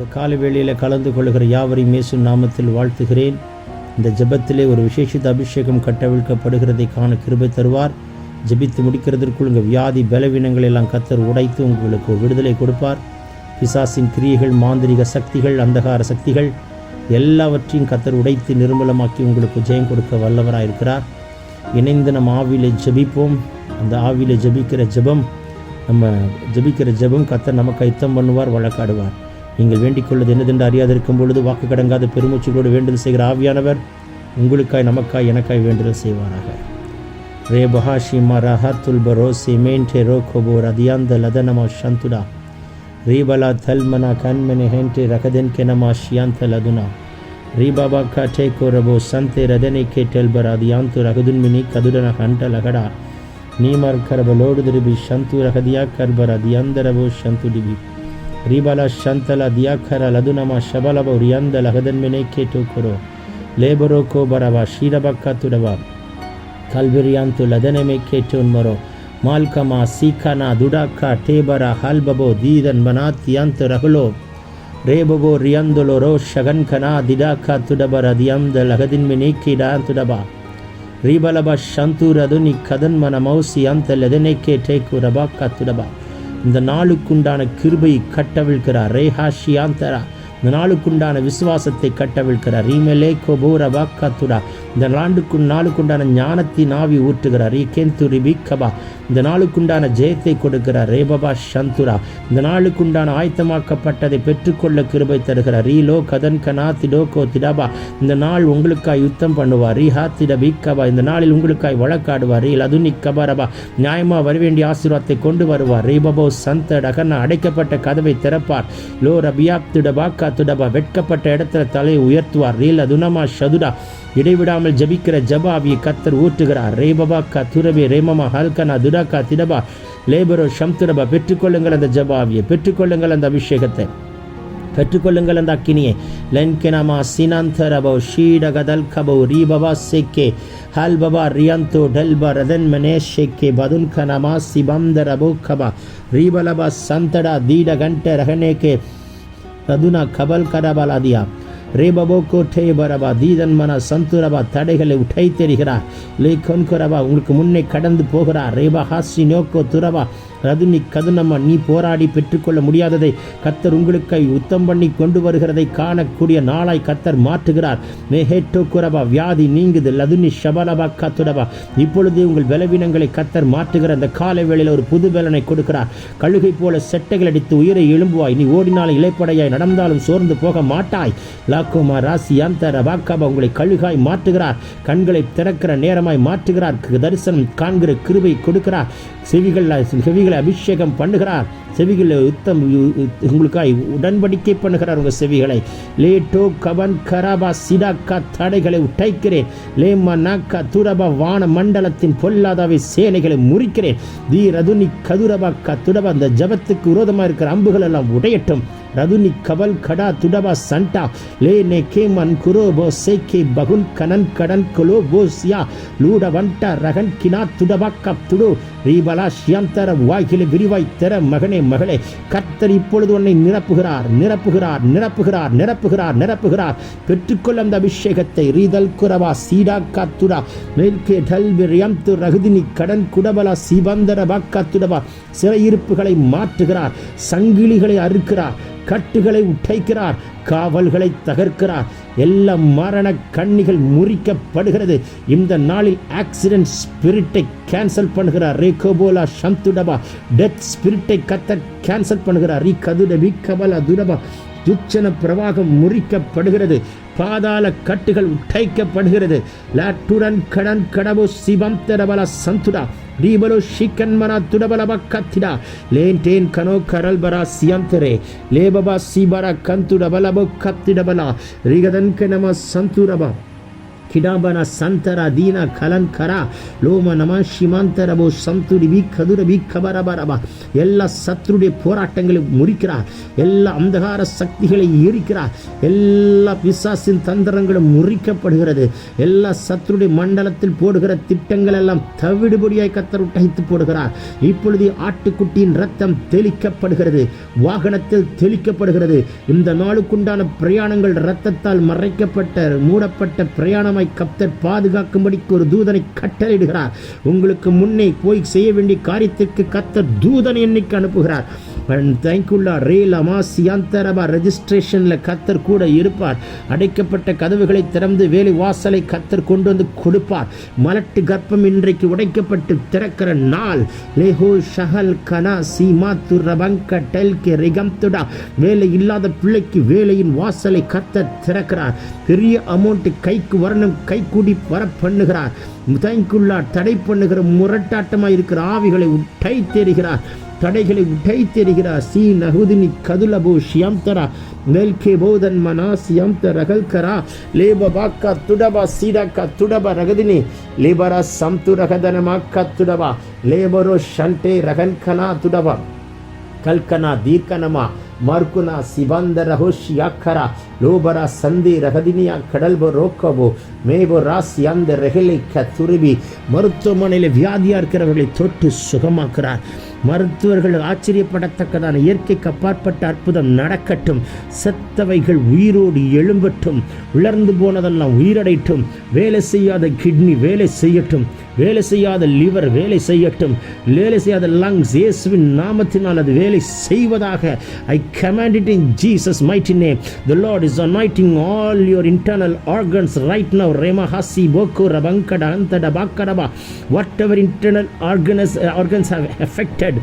இந்த காலை வேளையில் கலந்து கொள்கிற யாவரையும் இயேசு நாமத்தில் வாழ்த்துகிறேன். இந்த ஜெபத்திலே ஒரு விசேஷித்த அபிஷேகம் கட்டவிழ்க்கப்படுகிறதை காண கிருபை தருவார். ஜெபித்து முடிக்கிறதற்குள் உங்கள் வியாதி பலவீனங்கள் எல்லாம் கத்தர் உடைத்து உங்களுக்கு விடுதலை கொடுப்பார். பிசாசின் கிரியைகள் மாந்திரிக சக்திகள் அந்தகார சக்திகள் எல்லாவற்றையும் கத்தர் உடைத்து நிர்மலமாக்கி உங்களுக்கு ஜெயம் கொடுக்க வல்லவராக இருக்கிறார். இணைந்து நம்ம ஆவியிலே ஜெபிப்போம். அந்த ஆவியிலே ஜெபிக்கிற ஜெபம் நம்ம ஜெபிக்கிற ஜெபம் கத்தர் நமக்கு ஐத்தம் பண்ணுவார் வழக்காடுவார். நீங்கள் வேண்டிக் கொள்வது என்னதென்று அறியாதிருக்கும் பொழுது வாக்கு கடங்காத பெருமூச்சுகளோடு வேண்டுதல் செய்கிற ஆவியானவர் உங்களுக்காய் நமக்காய் எனக்காய் வேண்டுதல் செய்வாராக. ரே பஹாஷி மரஹ பரோசி சிமேன்டே ரோ கோபோ அதியாந்த லதனமா ஷந்துடா. ரீபலா தல்மனா கண்மனி ஹென்டே ரகதென் கெனமா ஷியாந்த லதுனா. ரீபாபா காட்டே கோரபோ சந்தே ரதனை கேட்டல் பராதியாந்து ரகதுன்மினி கதுடன ஹண்ட லகடா. நீமர் கரபலோடு திருபி சந்து ரகதியா கர்பர் அதியாந்தரபோ சந்து டிபி. ರೀಬಲ ಶಂತಲ ದಿಯಾಖರ ಲದುನಮ ಶಬಲಬ ರಿಯಂದ ಲಹದನ್ಮೆನೆ ಕೇಟು ಕೊರೋ ಲೇಬರೋ ಕೋ ಬರವ ಶೀರಬಕ್ಕ ತುಡವ ಕಲ್ಬಿರಿಯಾಂತು ಲದನೆಮೆ ಕೇಟೋನ್ ಮರೋ ಮಾಲ್ಕಮ ಸೀಖನ ದುಡಕ್ಕ ಟೇಬರ ಹಲ್ಬಬೋ ದೀದನ್ ಮನಾತಿಯಂತ ರಹುಲೋ ರೇಬಬೋ ರಿಯಂದೊಲೋ ರೋ ಶಗನ್ಖನ ದಿಡಾಕ ತುಡಬರ ದಿಯಂದ ಲಹದಿನ್ಮೆನೆ ಕೀಡಾ ತುಡಬ ರೀಬಲಬ ಶಂತೂರದು ನಿ ಕದನ್ಮನ ಮೌಸಿ ಅಂತ ಲದನೆ ಕೇಟೆ ಕುರಬಕ್ಕ ತುಡಬ இந்த நாளுக்குண்டான கிருபை கட்டவிழ்கிறார் ரேஹாஷியாந்தரா இந்த நாளுக்குண்டான விசுவாசத்தை கட்டவிழ்கிறார் ரீமெலே கோபோர வாக்காத்துடா. இந்த நாளுக்கு நாளுக்குண்டான ஞானத்தின் ஆவி ஊற்றுகிறார். ரீ ரீகேந்து ரிபிகபா இந்த நாளுக்குண்டான ஜெயத்தை கொடுக்கிறார். ரேபபா சந்துரா இந்த நாளுக்குண்டான ஆயத்தமாக்கப்பட்டதை பெற்றுக்கொள்ள கிருபை தருகிறார். ரீ லோ கதன் கனா திடோகோ திடபா. இந்த நாள் உங்களுக்காய் யுத்தம் பண்ணுவார். ரீஹா திட பிகபா இந்த நாளில் உங்களுக்காய் வழக்காடுவார். ரீல் அதுனி நியாயமாக நியாயமா வரவேண்டிய ஆசீர்வாதத்தை கொண்டு வருவார். ரீபபோ சந்த டகன்னா அடைக்கப்பட்ட கதவை திறப்பார். லோ ரபியாப் திடபாக்கா துடபா வெட்கப்பட்ட இடத்துல தலையை உயர்த்துவார் ரீல் அதுனமா ஷதுடா இடைவிடாமல் ஜபிக்கிற ஜபாவியை கத்தர் ஊற்றுகிறார். ரேபபா கா துரபி ரேமமா ஹல்கனா துடாக்கா திடபா லேபரோ ஷம்துடபா பெற்றுக்கொள்ளுங்கள் அந்த ஜபாவியை பெற்றுக்கொள்ளுங்கள் அந்த அபிஷேகத்தை பெற்றுக்கொள்ளுங்கள் அந்த அக்கினியை. லென்கெனமா சினாந்தரபோ ஷீடகதல் கபோ ரீபபா சேக்கே ஹல் பபா ரியந்தோ டெல்பா ரதன் மனேஷ் ஷேக்கே பதுல் கனமா சிபந்தரபோ கபா ரீபலபா சந்தடா தீட கண்ட ரகனேகே ததுனா கபல் கரபலாதியா ரேபபோ கோட்டே பரபா தீதன் மன சந்துரபா தடைகளை உடைத்தெறிகிறார். லே கொன்கரபா உங்களுக்கு முன்னே கடந்து போகிறார். ரேபா ஹாசி நோக்கோ துரபா ரதுனி கதுனம்மா நீ போராடி பெற்றுக்கொள்ள முடியாததை கத்தர் உங்களுக்கு உத்தம் பண்ணி கொண்டு வருகிறதை காணக்கூடிய நாளாய் கத்தர் மாற்றுகிறார். மேஹேட்டோ குரபா வியாதி நீங்குது. லதுனி ஷபலபா கத்துடபா. இப்பொழுது உங்கள் பலவீனங்களை கத்தர் மாற்றுகிற அந்த காலை வேளையில் ஒரு புது பலனை கொடுக்கிறார். கழுகை போல செட்டைகள் அடித்து உயிரை எழும்புவாய். நீ ஓடினாலும் இலைப்படையாய் நடந்தாலும் சோர்ந்து போக மாட்டாய். லாக்குமா ராசி அந்த ரபாக்காபா உங்களை கழுகாய் மாற்றுகிறார். கண்களை திறக்கிற நேரமாய் மாற்றுகிறார். தரிசனம் காண்கிற கிருபை கொடுக்கிறார். செவிகள் செவிகள் அபிஷேகம் பண்ணுகிறார். செவிகளை யுத்தம் உங்களுக்காய் உடன்படிக்கை பண்ணுகிறார் உங்கள் செவிகளை. லேட்டோ கவன் கராபா சிடாக்கா தடைகளை உடைக்கிறேன். லேமா நாக்கா துரபா வான மண்டலத்தின் பொல்லாதாவை சேனைகளை முறிக்கிறேன். தீ ரதுனி கதுரபா க துடபா அந்த ஜபத்துக்கு விரோதமாக இருக்கிற அம்புகள் எல்லாம் உடையட்டும். ரதுனி கவல் கடா துடபா சண்டா லே நே கே மன் குரோ போ சேக்கே பகுன் கனன் கடன் கொலோ போ லூட வண்டா ரகன் கினா துடபா கப் துடு ரீபலா ஷியந்தர வாய்களை விரிவாய் தர மகனே மகளே கர்த்தர் இப்பொழுது உன்னை நிரப்புகிறார் நிரப்புகிறார் நிரப்புகிறார் நிரப்புகிறார் நிரப்புகிறார். பெற்றுக்கொள்ள அந்த அபிஷேகத்தை ரீதல் குரவா சீடா காத்துடா மேல்கே டல்பி ரியம்து ரகுதினி கடன் குடபலா சிபந்தர பாக்காத்துடபா சிறையிருப்புகளை மாற்றுகிறார் சங்கிலிகளை அறுக்கிறார் கட்டுகளை உடைக்கிறார் காவல்களை தகர்க்கிறார். எல்லா மரண கண்ணிகள் முறிக்கப்படுகிறது. இந்த நாளில் ஆக்சிடென்ட் ஸ்பிரிட்டை கேன்சல் பண்ணுகிறார். ரேகோபோலா சந்துடபா. டெத் ஸ்பிரிட்டை கத்த கேன்சல் பண்ணுகிறார். ரீ கதுடபி கபலா துடபா துச்சன பிரவாகம் முறிக்கப்படுகிறது. பாதாள கட்டுகள் உடைக்கப்படுகிறது. லாட்டுடன் கடன் கடவு சிவம் தடபல சந்துடா. ரீபலோ ஷிக்கன்மனா துடபலப கத்திடா லேன்டேன் கனோ கரல் பரா சியந்தரே லேபபா சிபரா கந்துடபலபோ கத்திடபலா ரிகதன் கனம சந்துரபா. கிடாபன சந்தர தீன கலன் கரா லோம நம சிமாந்தரபோ சந்துடி வி கதுர வி கபரபரபா. எல்லா சத்ருடைய போராட்டங்களை முறிக்கிறார் எல்லா அந்தகார சக்திகளை எரிக்கிறார் எல்லா பிசாசின் தந்திரங்களும் முறிக்கப்படுகிறது. எல்லா சத்ருடைய மண்டலத்தில் போடுகிற திட்டங்கள் எல்லாம் தவிடுபடியாய் கத்தர் உடைத்து போடுகிறார். இப்பொழுது ஆட்டுக்குட்டியின் ரத்தம் தெளிக்கப்படுகிறது. வாகனத்தில் தெளிக்கப்படுகிறது. இந்த நாளுக்குண்டான பிரயாணங்கள் ரத்தத்தால் மறைக்கப்பட்ட மூடப்பட்ட பிரயாணம் பிரயாணமாய் கப்தர் பாதுகாக்கும்படிக்கு ஒரு தூதனை கட்டளையிடுகிறார். உங்களுக்கு முன்னே போய் செய்ய வேண்டிய காரியத்திற்கு கத்தர் தூதனை இன்னைக்கு அனுப்புகிறார். தேங்க்யூல்லா ரேல் அமாசியாந்தரபா ரெஜிஸ்ட்ரேஷனில் கத்தர் கூட இருப்பார். அடைக்கப்பட்ட கதவுகளை திறந்து வேலை வாசலை கத்தர் கொண்டு வந்து கொடுப்பார். மலட்டு கர்ப்பம் இன்றைக்கு உடைக்கப்பட்டு திறக்கிற நாள். லேஹோ ஷஹல் கனா சீமா துரபங்க டெல்கே ரிகம்துடா. வேலை இல்லாத பிள்ளைக்கு வேலையின் வாசலை கத்தர் திறக்கிறார். பெரிய அமௌண்ட்டு கைக்கு வரணும் கைக்குடி வர பண்ணுகிறார். தேங்க்குள்ளா தடை பண்ணுகிற முரட்டாட்டமாக இருக்கிற ஆவிகளை உட்டை தெரிகிறார் தடைகளை உடைத்தெறிகிறார் சி நகுதினி கதுலபு ஷியம்தரா மெல்கே போதன் மனா சியம்த ரகல்கரா லேப பாக்கா துடபா சீடாக்கா துடபா ரகதினி லேபரா சம்து ரகதனமாக்கா துடபா லேபரோ ஷண்டே ரகன்கனா துடபா ಕಲ್ಕನ ದೀರ್ಕನಮ ಮರ್ಕುನ ಸಿಬಂದರ ಹೋಶಿಯಾಖರ ಲೋಬರ ಸಂಧಿ ರಹದಿನಿಯ ಕಡಲ್ಬೋ ரோக்கபோ மேபோ ராசி அந்த ரெகலைக்க துருவி மருத்துவமனையில் வியாதியாக இருக்கிறவர்களை தொட்டு சுகமாக்குறார் மருத்துவர்கள் ஆச்சரியப்படத்தக்கதான இயற்கைக்கு அப்பாற்பட்ட அற்புதம் நடக்கட்டும். செத்தவைகள் உயிரோடு எழும்பட்டும். உலர்ந்து போனதெல்லாம் உயிரடையட்டும். வேலை செய்யாத கிட்னி வேலை செய்யட்டும். வேலை செய்யாத லிவர் வேலை செய்யட்டும் வேலை செய்யாத லங்ஸ் இயேசுவின் நாமத்தினால் அது வேலை செய்வதாக ஐ command it in Jesus mighty name the Lord is anointing all your internal organs right now rema hasi boko rabankada antada bakadaba whatever internal organs organs have affected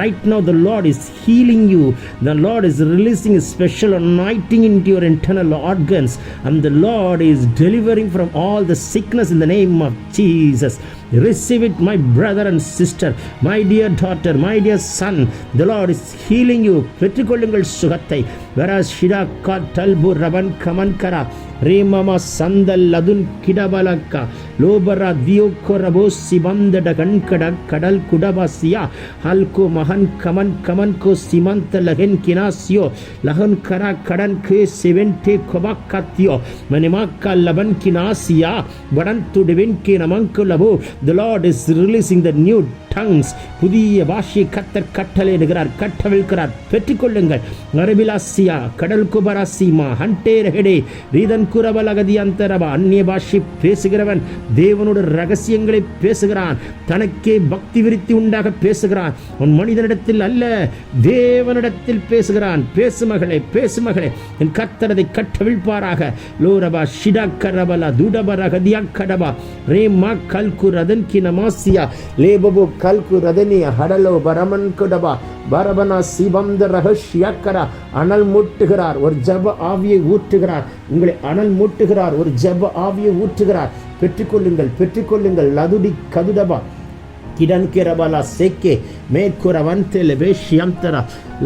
right now the Lord is healing you the Lord is releasing a special anointing into your internal organs and the Lord is delivering from all the sickness in the name of Jesus Receive it, my brother and sister, my dear daughter, my dear son. The Lord is healing you. பெற்றுக்கொள்ளுங்கள் சுகத்தை வரா ஷிடா காட்டல்பு ரவன் கமன்கரா ரேமம சந்தல் அதுன் கிடபலக்க லோபரா தியோக்கொரபோ சிபந்தட கண்கட கடல் குடபாசியா ஹல்கோ மகன் come on கமன்கோ சிமந்த லகன் கினாசியோ லகன் கரா கடன் கே செவன்டே கொபாக்கத்தியோ மணிமாக்கா லபன் கினாசியா வடன் துடுவின் கே நமங்கு லபோ. The lord is releasing the new tongues புதிய பாஷை கத்தர் கட்டளையிடுகிறார் கட்டவிழ்கிறார் பெற்றுக்கொள்ளுங்கள். அரபிலாசியா கடல் குபராசிமா ஹண்டே ரஹெடே ரீதன் குரபலகதி அந்தரபா அந்நிய பாஷை பேசுகிறவன் தேவனோட ரகசியங்களை பேசுகிறான். தனக்கே பக்தி விருத்தி உண்டாக பேசுகிறான். உன் மனிதனிடத்தில் அல்ல தேவனிடத்தில் பேசுகிறான். பேசுமகளே பேசுமகளே என் கத்தரதை கட்டவிழ்ப்பாராக லோரபா ஷிடா கரபலா துடபரகதியா கடபா ரேமா கல்கு ரதன் கினமாசியா. லேபபு கல்கு ரதனிய ஹடலோ பரமன் குடபா. பரபனா சிவந்த ரகஷ்யக்கரா அனல் மூட்டுகிறார். ஒரு ஜப ஆவியை ஊற்றுகிறார். உங்களை அனல் மூட்டுகிறார் ஒரு ஜப ஆவியை ஊற்றுகிறார். பெற்றுக்கொள்ளுங்கள் பெற்றுக்கொள்ளுங்கள். லதுடி கதுடபா கிடன்கிரபலா சேக்கே. செக்கே மேற்குற வந்தெல வேஷ்யந்தர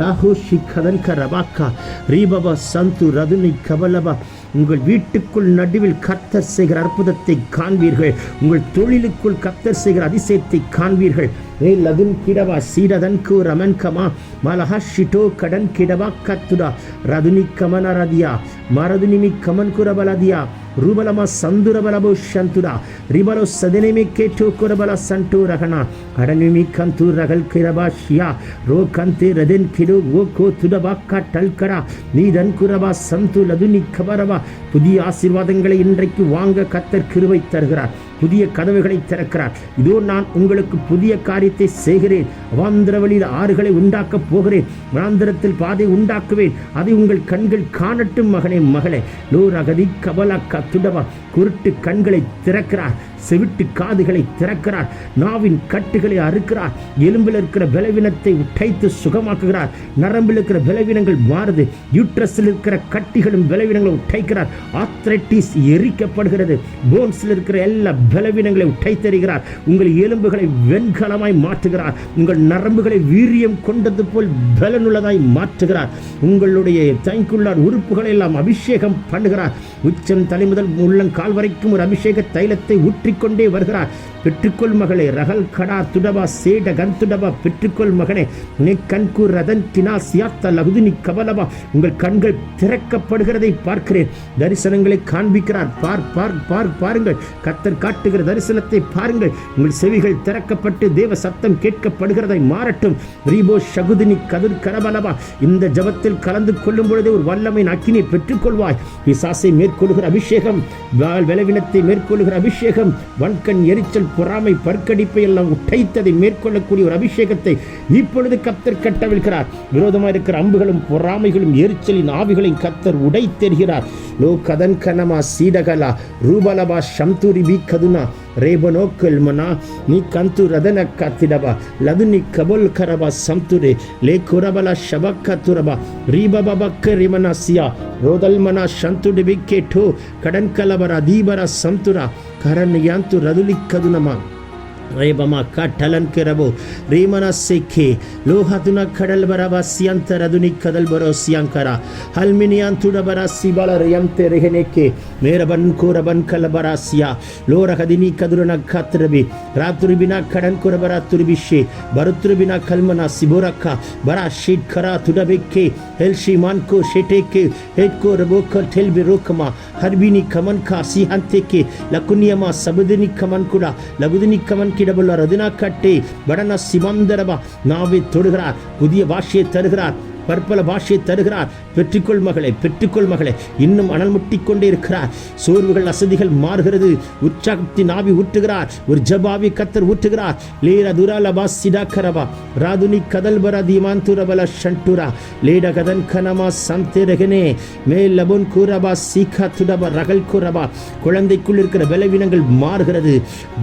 லாஹு ஷிக்கதன் கரபாக்கா. ரீபபா சந்து ரதுனி கபலபா. உங்கள் வீட்டுக்குள் நடுவில் கத்தர் செய்கிற அற்புதத்தை காண்பீர்கள். உங்கள் தொழிலுக்குள் கத்தர் செய்கிற அதிசயத்தை காண்பீர்கள். மேல் அதுன் கிடவா சீடதன் கு ரமன் கமா மலஹா ஷிட்டோ கடன் கிடவா கத்துடா ரதுனி கமன ரதியா மரதுனிமி கமன் குரபலதியா ರೂಬಲಮ ಸಂದುರಬಲಬು ಶಂತುರ ರಿಬಲು ಸದನಿಮಿ ಕೇಟು ಕುರಬಲ ಸಂಟು ರಗಣ ಅಡನಿಮಿ ಕಂತು ರಗಲ್ ಕಿರಬ ಶಿಯಾ ರೋ ಕಂತೆ ರದೆನ್ ಕಿಡು ಓ ಕೋ ತುಡಬ கட்டல்கரா நீதன் குரபா சந்து லதுனி கபரபா புதிய ஆசீர்வாதங்களை இன்றைக்கு வாங்க கத்தர் கிருபை தருகிறார் புதிய கதவுகளை திறக்கிறார். இதோ நான் உங்களுக்கு புதிய காரியத்தை செய்கிறேன். அவாந்திர வழியில் ஆறுகளை உண்டாக்கப் போகிறேன். வனாந்திரத்தில் பாதை உண்டாக்குவேன். அதை உங்கள் கண்கள் காணட்டும் மகனே மகளே. நூறு அகதி கபலா கத்துடவா. குருட்டு கண்களை திறக்கிறார். செவிட்டு காதுகளை திறக்கிறார். நாவின் கட்டுகளை அறுக்கிறார். எலும்பில் இருக்கிற பலவீனத்தை உடைத்து சுகமாக்குகிறார். நரம்பில் இருக்கிற பலவீனங்கள் மாறுது. யூட்ரஸில் இருக்கிற கட்டிகளும் பலவீனங்களை உடைக்கிறார். ஆத்ரைட்டிஸ் எரிக்கப்படுகிறது. போன்ஸில் இருக்கிற எல்லா பலவீனங்களை உடைத்தெறிகிறார் உங்கள் எலும்புகளை வெண்கலமாய் மாற்றுகிறார். உங்கள் நரம்புகளை வீரியம் கொண்டது போல் பலனுள்ளதாய் மாற்றுகிறார். உங்களுடைய தைக்குள்ளார் உறுப்புகளை எல்லாம் அபிஷேகம் பண்ணுகிறார். உச்சம் தலைமுதல் உள்ளங்கால் வரைக்கும் ஒரு அபிஷேக தைலத்தை ஊற்றிக்கொண்டே வருகிறார். பெற்றுக்கொள் மகளே ரகல் கடா துடவா சேட துடவா பெற்றுக்கொள் மகனே நீ கண்கு ரதன் கினா சியாத்த லகுதினி கவலவா. உங்கள் கண்கள் திறக்கப்படுகிறதை பார்க்கிறேன். தரிசனங்களை காண்பிக்கிறார். பார் பார் பார் பாருங்கள். கத்தர் காட்டுகிற தரிசனத்தை பாருங்கள். உங்கள் செவிகள் திறக்கப்பட்டு தேவ சத்தம் கேட்கப்படுகிறதை மாறட்டும். ரீபோ ஷகுதினி கதிர் கரபலபா இந்த ஜபத்தில் கலந்து கொள்ளும் பொழுதே ஒரு வல்லமை அக்கினை பெற்றுக்கொள்வாய். பிசாசை மேற்கொள்கிற அபிஷேகம் விளவினத்தை மேற்கொள்கிற அபிஷேகம் வன்கண் எரிச்சல் பொறாமை பற்கடிப்பை எல்லாம் உடைத்ததை மேற்கொள்ளக்கூடிய ஒரு அபிஷேகத்தை இப்பொழுது கத்தர் கட்டவிழ்கிறார். விரோதமாக இருக்கிற அம்புகளும் பொறாமைகளும் எரிச்சலின் ஆவிகளையும் கத்தர் உடைத்தெறுகிறார். லோ கதன் கனமா சீடகலா ரூபலபா சம்தூரி பி கதுனா ರೇಬನೋ ಕಲ್ಮನ, ನೀ ಕಂತು ರದನ ಕತ್ತಿಡಬ ಲದು ನೀ ಕಬಲ್ ಕರಬ ಸಂತುರೆ ಲೇ ಕುರಬಲ ಶಬಕ್ಕ ತುರಬ ರೀಬಬಕ್ಕ ರಿಮನ ಸಿಯ, ರೋದಲ್ಮನ ಶಂತುಡಿ ಬಿಕ್ಕೆಟ್ಟು ಕಡನ್ ಕಲಬರ ದೀಬರ ಸಂತುರ ಕರನ್ ಯಾಂತು ಕದು ನಮ ರೇಬಮ ಕಟ್ಟಲನ್ ಕಿರಬು ರೀಮನ ಸಿಕ್ಕಿ ಲೋಹದುನ ಕಡಲ್ ಬರವ ಸಿಯಂತರದುನಿ ಕದಲ್ ಬರೋ ಸಿಯಂಕರ ಹಲ್ಮಿನಿಯನ್ ತುಡಬರ ಸಿಬಳ ರಿಯಂತೆ ರಿಹನೆಕ್ಕೆ ಮೇರಬನ್ ಕೂರಬನ್ ಕಲಬರ ಸಿಯ ಲೋರಹದಿನಿ ಕದುರನ ಕತ್ರಬಿ ರಾತುರುಬಿನ ಕಡನ್ ಕುರಬರ ತುರುಬಿಶಿ ಬರುತುರುಬಿನ ಕಲ್ಮನ ಸಿಬೋರಕ್ಕ ಬರ ಶೀಟ್ ಕರ ತುಡಬೆಕ್ಕೆ ಹೆಲ್ಶಿ ಮಾನ್ಕೋ ಶೆಟೆಕ್ಕೆ ಹೆಡ್ಕೋ ರಬೋಕ ಟೆಲ್ಬಿ ರೋಕಮ ಹರ್ಬಿನಿ ಕಮನ್ ಕಾ ಸಿಹಂತೆಕ್ಕೆ ಲಕುನಿಯಮ ಸಬುದಿನಿ ಕಮನ್ ಕೂಡ ಲಬುದಿನಿ ಕಮನ್ கிடபுள்ள ரதினா கட்டி வடன சிவந்தரபா நாவை தொடுகிறார். புதிய பாஷையை தருகிறார். பற்பல பாஷையை தருகிறார். பெற்றுக்கொள் மகளே பெற்றுக்கொள் மகளே. இன்னும் அனல் முட்டிக் கொண்டே இருக்கிறார். சோர்வுகள் அசதிகள் மாறுகிறது. உற்சாகத்தின் ஆவி ஊற்றுகிறார். ஒரு ஜபாவி கத்தர் ஊற்றுகிறார். லபாஸ் சிடா கரவா ராதுனி கதல் பரா தீமான் துரபல ஷண்டுரா லேட கதன் கனமா சந்தேரகனே. மேல் லபுன் கூரபா சீகா துடபா ரகல் கூரபா. குழந்தைக்குள் இருக்கிற பலவீனங்கள் மாறுகிறது.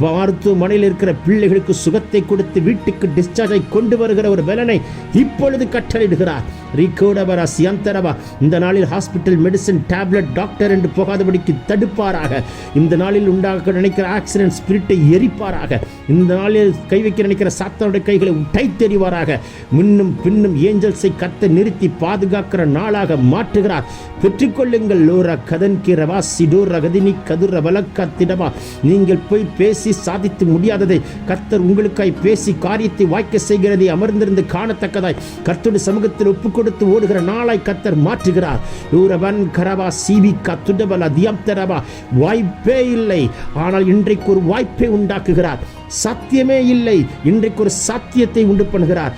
மருத்துவமனையில் இருக்கிற பிள்ளைகளுக்கு சுகத்தை கொடுத்து வீட்டுக்கு டிஸ்சார்ஜை கொண்டு வருகிற ஒரு பலனை இப்பொழுது கட்டளையிடுகிறார். இந்த நாளில் ஹாஸ்பிட்டல் மெடிசன் டேப்லெட் டாக்டர் என்று போகாதபடிக்கு தடுப்பாராக. இந்த நாளில் உண்டாக நினைக்கிற ஆக்சிடென்ட் ஸ்பிரிட்டை எரிப்பாராக. இந்த நாளில் கை வைக்க நினைக்கிற சாத்தனுடைய கைகளை உடைத்தெறிவாராக. முன்னும் பின்னும் ஏஞ்சல்ஸை கத்த நிறுத்தி பாதுகாக்கிற நாளாக மாற்றுகிறார். பெற்றுக்கொள்ளுங்கள் லோரா கதன் கிரவா சிடோர் ரகதினி கதுர வலக்கத்திடவா நீங்கள் போய் பேசி சாதித்து முடியாததை கர்த்தர் உங்களுக்காய் பேசி காரியத்தை வாய்க்க செய்கிறதை அமர்ந்திருந்து காணத்தக்கதாய். கர்த்தருடைய சமூகத்தில் ஒப்பு கொடுத்து ஓடுகிற நாளை கத்தர் மாற்றுகிறார். யூரவன் கரவா சிவி கத்துடபல தியப்தரவா வாய்ப்பே இல்லை. ஆனால் இன்றைக்கு ஒரு வாய்ப்பை உண்டாக்குகிறார். சத்தியமே இல்லை. இன்றைக்கு ஒரு சத்தியத்தை உண்டு பண்ணுகிறார்.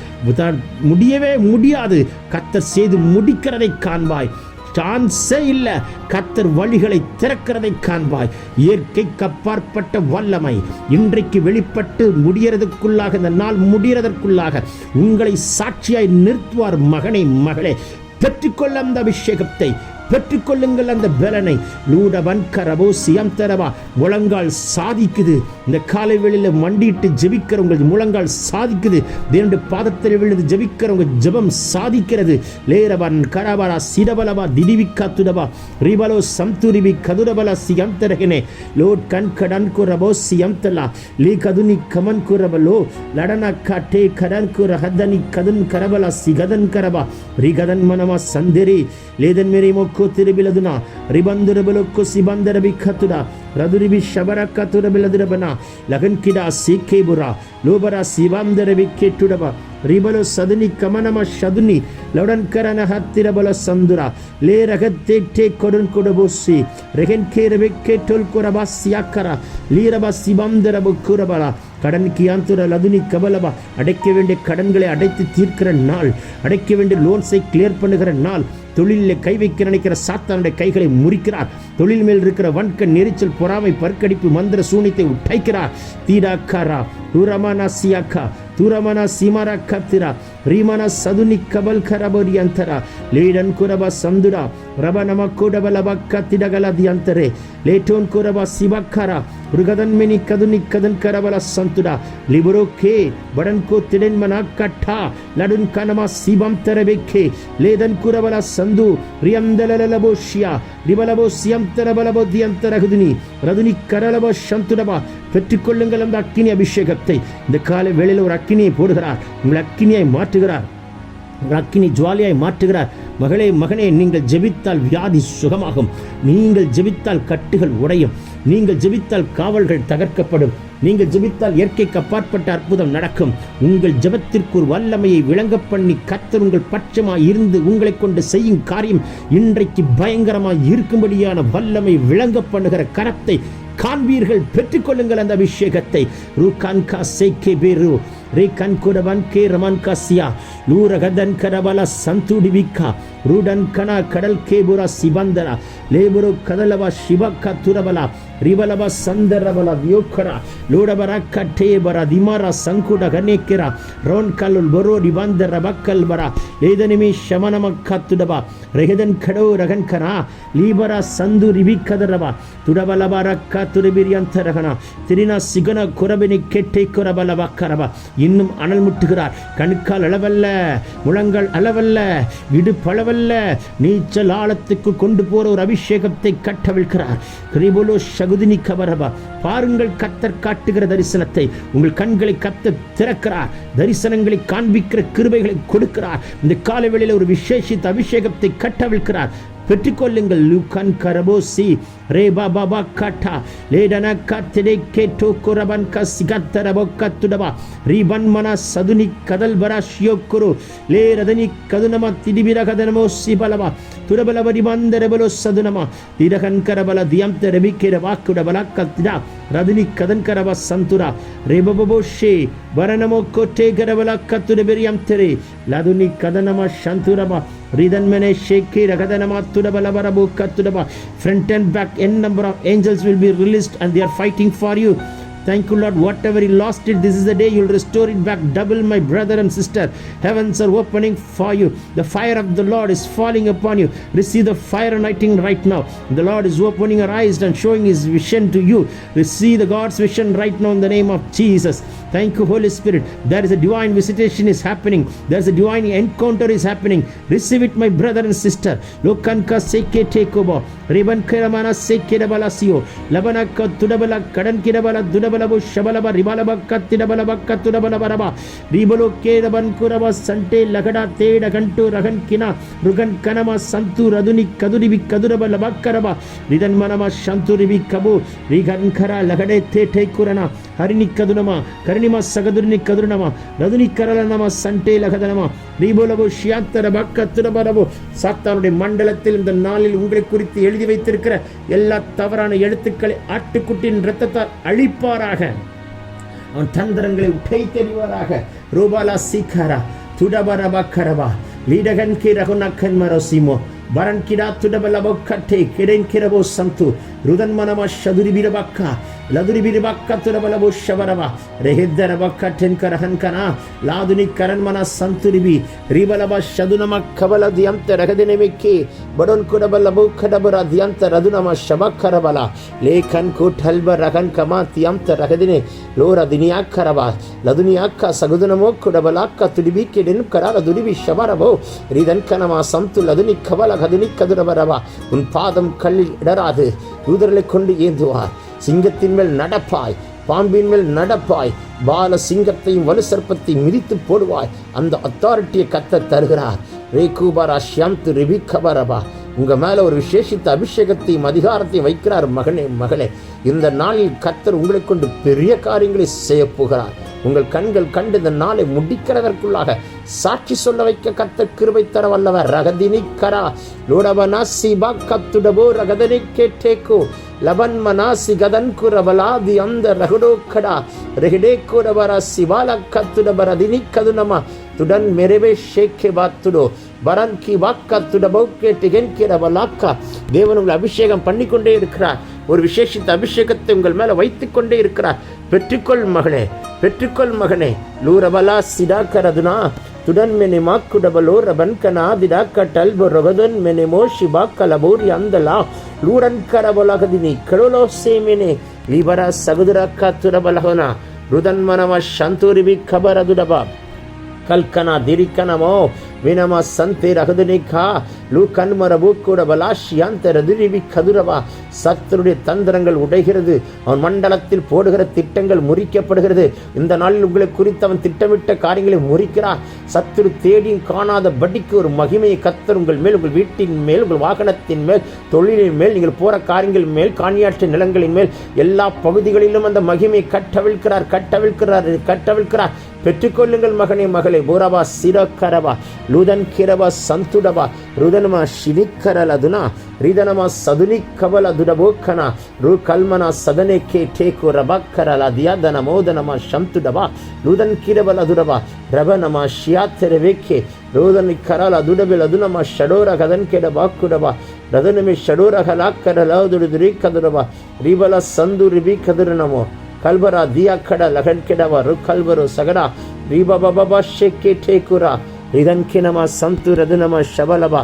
முடியவே முடியாது. கத்தர் செய்து முடிக்கிறதை காண்பாய். சான்ஸே இல்லை. கத்தர் வழிகளை திறக்கிறதை காண்பாய். இயற்கைக்கு அப்பாற்பட்ட வல்லமை. இன்றைக்கு வெளிப்பட்டு முடியறதுக்குள்ளாக இந்த நாள் முடிகிறதற்குள்ளாக உங்களை சாட்சியாய் நிறுத்துவார் மகனே மகளே. பெற்றுக்கொள்ள அந்த அபிஷேகத்தை. பெற்றுக்கொள்ளுங்கள் அந்த பலனை. லூடவன் கரபோ சியம் தரவா. முழங்கால் சாதிக்குது. இந்த காலை வேளையில் மண்டிட்டு ஜெபிக்கிற உங்கள் முழங்கால் சாதிக்குது. தேவனுடைய பாதத்தில் விழுந்து ஜெபிக்கிற உங்கள் ஜெபம் சாதிக்கிறது. லேரவன் கரபரா சிரபலவா திடிவிக்கா துடபா ரிபலோ சம்துரிவி கதுரபல சியம் தரகினே. லோட் கண் கடன் குரபோ சியம் தலா. லீ கதுனி கமன் குரபலோ லடனா காட்டே கடன் குர ஹதனி கதன் கரபலா சிகதன் கரபா ரிகதன் மனமா சந்தெரி. லேதன் மேரி மொக்கோ திருபிலதுனா ரிபந்துரபலோக்கோ சிபந்தரபி கத்துடா. ಬಿಖತುಡ ರದುರಿಬಿ ಶಬರ ಕತುರ ಬಿಲದುರಬನ ಲಗನ್ ಕಿಡ ಸೀಕೆ ಬುರ ಲೋಬರ ಸಿಬಂದರ ಬಿಕ್ಕೆಟ್ಟುಡಬ ರಿಬಲು ಸದನಿ ಕಮನಮ ಶದುನಿ ಲೌಡನ್ ಕರನ ಹತ್ತಿರ ಬಲ ಸಂದುರ ಲೇ ರಗತ್ತೆ ಟೇ ಕೊಡನ್ ಕೊಡಬೋಸಿ ರೆಗನ್ ಕೇರ ಬೆಕ್ಕೆ ಟೋಲ್ ಕೊರಬ ಸಿಯಾಕರ ಲೀರಬ சிபந்தர புக்குரபல கடன் கியாந்துர லதுனி கபலபா அடைக்க வேண்டிய கடன்களை அடைத்து தீர்க்கிற நாள் அடைக்க வேண்டிய லோன்ஸை கிளியர் பண்ணுகிற நாள் தொழிலிலே கை வைக்க நினைக்கிற சாத்தானுடைய கைகளை முறிக்கிறார். தொழில் மேல் இருக்கிற வன்கண் நெரிச்சல் பொறாமை பற்கடிப்பு மந்திர சூனித்தை உட்டைக்கிறார் தீடாக்காரா தூரமானா சியாக்கா தூரமானா சிமாரா கத்திரா rimana saduni kabal karaboriantara ledan kuraba sandura raba namakoda balabakka tidagala diantare leton kuraba sibakara rugadan meni kaduni kadan karabala santura libro ke badan ko tiden manakatha ladun kanama sibam tarabekke ledan kurabala sandu riamdalalalaboshia ribalabo siam தரபலபோ தியந்தரகுதினி ரதுனி கரலபோ சந்துடபா பெற்றுக்கொள்ளுங்கள் அந்த அக்கினி அபிஷேகத்தை இந்த காலை வேளையில் ஒரு அக்கினியை போடுகிறார் உங்கள் அக்கினியை மாற்ற மாற்றுகிறார் அக்கினி ஜுவாலியாய் மாற்றுகிறார். மகளே மகனே நீங்கள் ஜெபித்தால் வியாதி சுகமாகும். நீங்கள் ஜெபித்தால் கட்டுகள் உடையும். நீங்கள் ஜெபித்தால் காவல்கள் தகர்க்கப்படும். நீங்கள் ஜெபித்தால் இயற்கைக்கு அப்பாற்பட்ட அற்புதம் நடக்கும். உங்கள் ஜெபத்திற்கு ஒரு வல்லமையை விளங்க பண்ணி கத்தர் உங்கள் பட்சமாய் இருந்து உங்களை கொண்டு செய்யும் காரியம் இன்றைக்கு பயங்கரமாய் இருக்கும்படியான வல்லமை விளங்க பண்ணுகிற கரத்தை காண்பீர்கள் பெற்றுக்கொள்ளுங்கள் அந்த அபிஷேகத்தை ரூகான் கா சேக்கே பேரு ரே கன் குடவன் கே ரமன் காசியா லூரகதன் கரபல சந்துடிவிக்கா ரூடன் கன கடல் கேபுர சிபந்தர லேபுரு கதலவ ಶಿವಕ ತುರಬಲ ರಿಬಲವ ಸಂದರಬಲ ವ್ಯೋಕರ ಲೋಡಬರ ಕಟ್ಟೇಬರ ದಿಮರ ಸಂಕುಡ ಗನೇಕೆರ ರೋನ್ ಕಲ್ಲುಲ್ ಬರೋ ರಿಬಂದರ ಬಕ್ಕಲ್ ಬರ ಲೇದನಿಮಿ ಶಮನಮ ಕತ್ತುಡಬ ರೆಹದನ್ ಕಡೋ ರಗನ್ ಕರ ಲೀಬರ ಸಂದು ರಿಬಿಕ್ಕದರಬ ತುಡಬಲಬ ರಕ್ಕ துரபிரி அந்தரகன திரினா சிகன குரபினி கெட்டை குரபல வக்கரப இன்னும் அனல் முட்டுகிறார் கணுக்கால் அளவல்ல முழங்கள் அளவல்ல இடுப்பளவல்ல நீச்சல் ஆழத்துக்கு கொண்டு போற ஒரு அபிஷேகத்தை கட்டவிழ்கிறார் கிரிபுலோ தகுதி நீக்கவரவா பாருங்கள் கத்தர் காட்டுகிற தரிசனத்தை. உங்கள் கண்களை கத்த திறக்கிறார். தரிசனங்களை காண்பிக்கிற கிருபைகளை கொடுக்கிறார். இந்த காலவெளியில் ஒரு விசேஷித்த அபிஷேகத்தை கட்டவிழ்கிறார் பெற்றுக்கொள்ளுங்கள். லூகன் கரபோசி. ரே பாபா பா காட்டா லேடன கத்திடை கேட்டோ குரபன் கசிகத்தரபோ கத்துடபா ரீபன் மன சதுனி கதல் பரா ஷியோக்குரு லே ரதனி கதுனம திடிபிர கதனமோ சிபலவா துரபல ரிபந்தரபலோ சதுனமா திரகன் கரபல தியம் தெரபிக்கிற வாக்குட பல கத்திடா ரதினி கதன் கரப சந்துரா ரேபபோஷே வரணமோ Kotte கரபல கத்துட பெரியம் தெரே லதுனி கதனம சந்துரபா ரிதன்மனே ஷேக்கே ரகதனமா tudabalabarabo katudaba front and back n number of angels will be released and they are fighting for you Thank you, Lord. Whatever he lost it, this is the day you'll restore it back double, my brother and sister. Heavens are opening for you. The fire of the Lord is falling upon you. Receive the fire anointing right now. The Lord is opening your eyes and showing his vision to you. Receive the God's vision right now in the name of Jesus. Thank you, Holy Spirit. There is a divine visitation is happening. There is a divine encounter is happening. Receive it, my brother and sister. Lokanka seke tekobo. Riban keramana seke dabalasio. Labanaka tudabala kadan ಬಲಬು, ಶಬಲಬ, ರಿಬಲಬ, ಕತ್ತಿನ ಬಲಬ ಕತ್ತುನ ಬಲಬ ರಬ ರಿಬಲು ಕೇರಬನ್ ಕುರವ, ಸಂಟೆ ಲಗಡ, ತೇಡ, ಗಂಟು, ರಗನ್ ಕಿನ ರುಗನ್ ಕನಮ, ಸಂತು, ರದುನಿ, ಕದುರಿಬಿ, ಕದುರಬ, ಲಬ, ಕರಬ. ರಿದನ್ ಮನಮ, ಶಂತು, ರಿಬಿ, ಕಬು. ರಿಗನ್ಖರ ಲಗಡೆ, ತೇಟೆ, ಕುರನ. ಹರಿನಿ ಕದುನಮ ಕರ್ಣಿಮ ಸಗದುರ್ನಿ ಕದುರ್ನಮ ರದುನಿ ಕರಲನಮ சண்டே லகதனமா ரீபோலவோ ஷியாத்தர பக்க துரபரவோ சாத்தானுடைய மண்டலத்தில் இந்த நாளில் உங்களை குறித்து எழுதி வைத்திருக்கிற எல்லா தவறான எழுத்துக்களை ஆட்டுக்குட்டியின் இரத்தத்தால் அழிப்பாராக அவன் தந்திரங்களை உடை தெரிவாராக ரூபாலா சீக்காரா துடபர பக்கரவா லீடகன் கி ரகுநக்கன் மரோசிமோ ಬರನ್ ಕಿಡ ತುಡಬಲಬೋ ಕಟ್ಟೆ ಕೆಡೆನ್ ಕೆರಬೋ ಸಂತು ರುದನ್ ಮನಮ ಶದುರಿ ಬಿರಬಕ್ಕ ಲದುರಿ ಬಿರಬಕ್ಕ ತುಡಬಲಬೋ ಶಬರವ ರೆಹಿದ್ದರ ಬಕ್ಕ ಟೆನ್ಕರ ಹನ್ಕನ ಲಾದುನಿ ಕರನ್ ಮನ ಸಂತುರಿಬಿ ರಿಬಲಬ ಶದುನಮ ಕಬಲ ದಿಯಂತ ರಗದಿನ ಮಿಕ್ಕಿ ಬಡೋನ್ ಕುಡಬಲಬೋ ಕಡಬರ ದಿಯಂತ ರದುನಮ ಶಬಕ್ಕರಬಲ ಲೇಖನ್ ಕುಟ್ ಹಲ್ಬ ರಗನ್ ಕಮ ತಿಯಂತ ರಗದಿನೆ ಲೋರ ದಿನಿಯಾಕ್ಕರಬ ಲದುನಿಯಾಕ್ಕ ಸಗುದನಮೋ ಕುಡಬಲಾಕ್ಕ ತುಡಿಬಿ ಕೆಡೆನ್ ಕರ ಲದುರಿಬಿ ಶಬರಬೋ ರಿದನ್ ಕನಮ ಸಂತು ಲದುನಿ ಕಬಲ கதுனி கதுரவரவா உன் பாதம் கல்லில் இடராது தூதர்களை கொண்டு ஏந்துவார். சிங்கத்தின் மேல் நடப்பாய். பாம்பின் மேல் நடப்பாய். பால சிங்கத்தையும் வலு சர்ப்பத்தையும் மிதித்து போடுவாய். அந்த அத்தாரிட்டியை கத்த தருகிறார். ரேகூபாரா ஷியாம்து ரிபிகபரபா உங்க மேல ஒரு விசேஷித்த அபிஷேகத்தையும் அதிகாரத்தையும் வைக்கிறார் மகனே மகளே. இந்த நாளில் கத்தர் உங்களை கொண்டு பெரிய காரியங்களை செய்ய போகிறார். உங்கள் கண்கள் கண்டு இந்த நாளை முடிக்கிறதற்குள்ளாக சாட்சி சொல்ல வைக்க கத்த கிருபை தர வல்லவர். ரகதினி கரா லோடவனாசி கத்துடபோ ரகதனி கேட்டேக்கோ லபன் மனாசி கதன் குரபலாதி அந்த ரகுடோ கடா ரெஹிடே குரபர சிவால கத்துடபர தினி கதுனமா துடன் மெரவே ஷேக்கே பாத்துடோ பரன்கி வாக்கா துடபோ டிகென்கிற கிரபலாக்கா தேவன் உங்களை அபிஷேகம் பண்ணிக்கொண்டே இருக்கிறார். ஒரு விசேஷித்த அபிஷேகத்தை உங்கள் மேல வைத்துக்கொண்டே இருக்கிறார். பெற்றுக்கொள் மகனே பெற்றுக்கொள் மகனே. லூரபலா சிடாக்கரதுனா துடன் மெனி மாக்குடபலோ ரபன்கனா விடாக்கட்டல் கட்டல் ரொகதன் மெனெமோ ஷிபா கலபோரி அந்தலா லூரன் கரபலகதினி கடோலோ சேமினே லிபரா சகுதுரக்க துரபலகனா ருதன் மனவ சந்தூரிபி கபரதுடபா. ಕಲ್ಕನ ದಿರಿಕನಮೋ ವಿನಮ ಸಂತೆ ರಹದನಿಖ லூ கண்மரபு கூட பலாஷியாந்த ரதிரிவி கதுரவா சத்துருடைய தந்திரங்கள் உடைகிறது அவன் மண்டலத்தில் போடுகிற திட்டங்கள் முறிக்கப்படுகிறது இந்த நாளில் உங்களை குறித்து அவன் திட்டமிட்ட காரியங்களை முறிக்கிறார் சத்துரு தேடியும் காணாத படிக்கு ஒரு மகிமையை கத்தர் உங்கள் மேல் உங்கள் வீட்டின் மேல் உங்கள் வாகனத்தின் மேல் தொழிலின் மேல் நீங்கள் போற காரியங்கள் மேல் காணியாற்று நிலங்களின் மேல் எல்லா பகுதிகளிலும் அந்த மகிமையை கட்டவிழ்க்கிறார் கட்டவிழ்க்கிறார் கட்டவிழ்க்கிறார் பெற்றுக்கொள்ளுங்கள் மகனே மகளே பூரவா சிரக்கரவா லுதன் கிரவா சந்துடவா ருதனமா ಶಿನಿಕ್ಕರಲದುನ ರಿದನಮ ಸದುನಿಕ್ಕಬಲ ದುಡಬೋಕ್ಕನ ರು ಕಲ್ಮನ ಸದನೆಕ್ಕೆ ಟೇಕು ರಬಕ್ಕರಲ ದಿಯಾದನ ಮೋದನಮ ಶಂತುಡಬ ರುದನ್ ಕಿರಬಲ ದುಡಬ ರಬನಮ ಶಿಯಾತೆರವೇಕ್ಕೆ ರೋದನಿ ಕರಲ ದುಡಬೆಲ ದುನಮ ಷಡೋರ ಕದನ್ ಕೆಡ ಬಾಕ್ಕುಡಬ ರದನಮಿ ಷಡೋರ ಹಲಾಕ್ಕರಲ ದುಡಿದುರಿ ಕದುರಬ ರಿಬಲ ಸಂದು ರಿಬಿ ಕದುರನಮೋ ಕಲ್ಬರ ದಿಯಾ ಕಡ ಲಗನ್ ಕೆಡವ ರು ಕಲ್ಬರು ಸಗಡ ರಿಬ ಬಬ ಶೆಕ್ಕೆ ಟೇಕುರ ರಿದಂಕಿನಮ ಸಂತು ರದುನಮ ಶಬಲಬ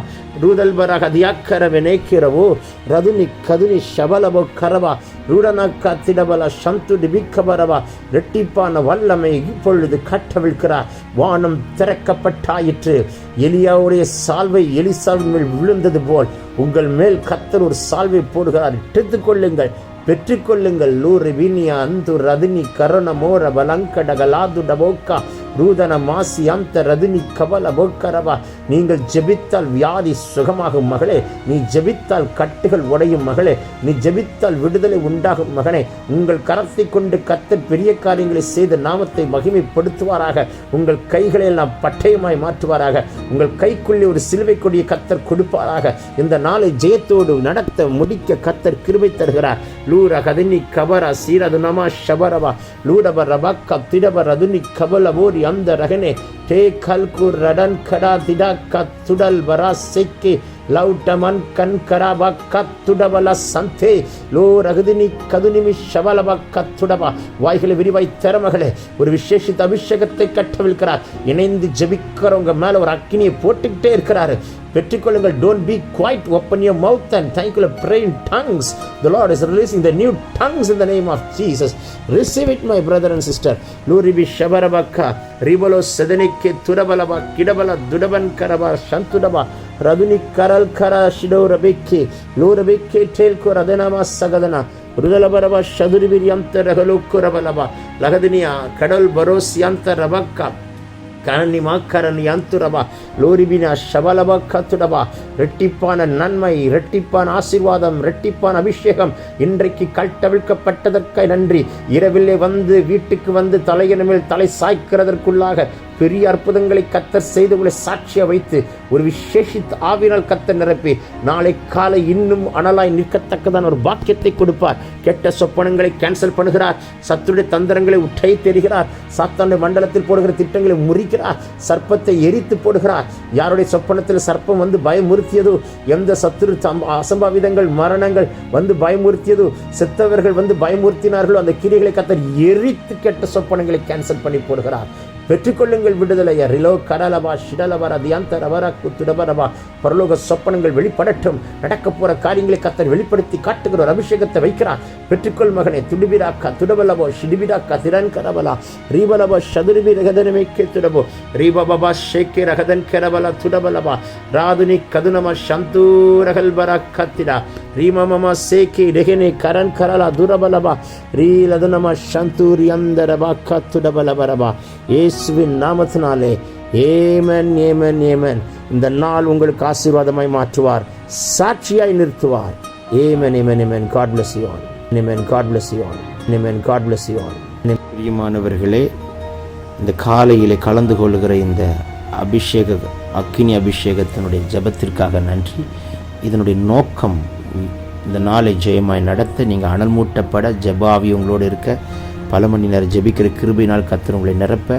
ರೂದಲ್ಬರ ಹದಿಯಾಕ್ಕರ ವೆನೇಕಿರವು ರದುನಿ ಕದುನಿ ಶಬಲಬ ಕರವ ரூடன கத்திடபல சந்து டிபிக்கபரவ ரெட்டிப்பான வல்லமை இப்பொழுது கட்டவிழ்க்கிறார் வானம் திறக்கப்பட்டாயிற்று எலியாவுடைய சால்வை எலிசாவின் மேல் விழுந்தது போல் உங்கள் மேல் கத்தர் ஒரு சால்வை போடுகிறார் எடுத்துக் கொள்ளுங்கள் பெற்றுக்கொள்ளுங்கள். லூ ரிவினியா அந்து ரதினி கரணமோர பலங்கடகலாது டபோக்கா ரூதன மாசி அந்த ரதினி கவல போக்கரவா நீங்கள் ஜெபித்தால் வியாதி சுகமாகும் மகளே. நீ ஜெபித்தால் கட்டுகள் உடையும் மகளே. நீ ஜெபித்தால் விடுதலை உண்டாகும் மகனே. உங்கள் கரத்தை கொண்டு கத்தர் பெரிய காரியங்களை செய்த நாமத்தை மகிமைப்படுத்துவாராக. உங்கள் கைகளை எல்லாம் பட்டயமாய் மாற்றுவாராக. உங்கள் கைக்குள்ளே ஒரு சிலுவை கொடிய கத்தர் கொடுப்பாராக. இந்த நாளை ஜெயத்தோடு நடத்த முடிக்க கத்தர் கிருபை தருகிறார். லூர கதினி கபரா சீரது நமா ஷபரவா. லூடப ரபக்கா திடப ரதுனி கபலவோரி அந்த ரகனே டே கல்கு ரடன் கடா திடா கத்துடல் வரா செக்கே லவுட்டமன் கண் கராப கத்துடவல சந்தே லோ ரகுதினி கதுனிமி ஷவலப கத்துடபா வாய்களை விரிவாய் திறமகளே ஒரு விசேஷித்த அபிஷேகத்தை கட்டவிழ்க்கிறார். இணைந்து ஜபிக்கிறவங்க மேல ஒரு அக்கினியை போட்டுக்கிட்டே இருக்கிறாரு. பெற்றுக்கொள்ளுங்கள் don't be quiet open your mouth and thank you pray in tongues the Lord is releasing the new tongues in the name of Jesus receive it my brother and sister லூரிபி ಶಬರಬಕ್ಕ ರಿಬಲೋ ಸದನಿಕ್ಕೆ ತುರಬಲಬ ಕಿಡಬಲ ದುಡಬನ್ ಕರಬ ಶಂತುಡಬ ರದುನಿ ಕರಲ್ ಕರ ಶಿಡೋರ ಬೆಕ್ಕಿ ಲೂರ ಬೆಕ್ಕಿ ಟೇಲ್ಕೋ ರದನಮ ಸಗದನ ಮೃದಲಬರಬ ಶದುರಿಬಿರಿ ಅಂತ ರಗಲುಕ್ಕು ರಬಲಬ ಲಗದಿನಿಯ ಕಡಲ್ ಬರೋಸಿ ಅಂತ ರಬಕ್ಕ கரணி மாக்கரணி அந்துரபா லோரிபினா ஷபலபா கத்துடபா ரெட்டிப்பான நன்மை ரெட்டிப்பான ஆசீர்வாதம் ரெட்டிப்பான அபிஷேகம். இன்றைக்கு கட்டவிழ்க்கப்பட்டதற்காக நன்றி. இரவிலே வந்து வீட்டுக்கு வந்து தலையின் மேல் தலை சாய்க்கிறதற்குள்ளாக பெரிய அற்புதங்களை கத்தர் செய்து உங்களை சாட்சிய வைத்து ஒரு விசேஷித்த ஆவினால் கத்தர் நிரப்பி நாளை காலை இன்னும் அனலாய் நிற்கத்தக்கதான ஒரு பாக்கியத்தை கொடுப்பார். கெட்ட சொப்பனங்களை கேன்சல் பண்ணுகிறார். சத்துடைய தந்திரங்களை உற்றை தெரிகிறார் சாத்தானுடைய மண்டலத்தில் போடுகிற திட்டங்களை முறிக்கிறார். சர்ப்பத்தை எரித்து போடுகிறார். யாருடைய சொப்பனத்தில் சர்ப்பம் வந்து பயமுறுத்தியதோ எந்த சத்துரு அசம்பாவிதங்கள் மரணங்கள் வந்து பயமுறுத்தியதோ செத்தவர்கள் வந்து பயமுறுத்தினார்களோ அந்த கிரிகளை கத்தர் எரித்து கெட்ட சொப்பனங்களை கேன்சல் பண்ணி போடுகிறார். பெற்றுக்கொள்ளுங்கள் விடுதலைய ரிலோ கடலபா ஷிடலவர தியாந்த ரபர குத்துடபரபா பரலோக சொப்பனங்கள் வெளிப்படட்டும். நடக்க போற காரியங்களை கத்தர் வெளிப்படுத்தி காட்டுகிற ஒரு அபிஷேகத்தை வைக்கிறார். பெற்றுக்கொள் மகனே துடுபிராக்கா துடபலபோ ஷிடிபிராக்கா திறன் கரவலா. ரீபலபா சதுரிபி ரகதனமைக்கே கேத்துடபோ ரீபபா ஷேக்கே ரகதன் கரபல துடபலபா ராதுனி கதுனம சந்தூரகல்பர கத்திடா. ரீமம சேக்கி ரெகனே கரன் கரலா துரபலபா ரீலதுனம சந்தூரி அந்தரபா கத்துடபலபரபா இயேசுவின் நாமத்தினாலே. ஏமன் ஏமன் ஏமன் இந்த நாள் உங்களுக்கு ஆசீர்வாதமாய் மாற்றுவார். சாட்சியாய் நிறுத்துவார். Amen amen amen God bless you all amen God bless you all amen God bless you all பிரியமானவர்களே இந்த காலையில் கலந்து கொள்கிற இந்த அபிஷேக அக்கினி அபிஷேகத்தினுடைய ஜெபத்திற்காக நன்றி. இதனுடைய நோக்கம் இந்த நாளை ஜெயமாய் நடத்த நீங்கள் அனல் மூட்டப்பட ஜபாவி உங்களோடு இருக்க பல மணி நேரம் ஜெபிக்கிற கிருபினால் கத்திர உங்களை நிரப்ப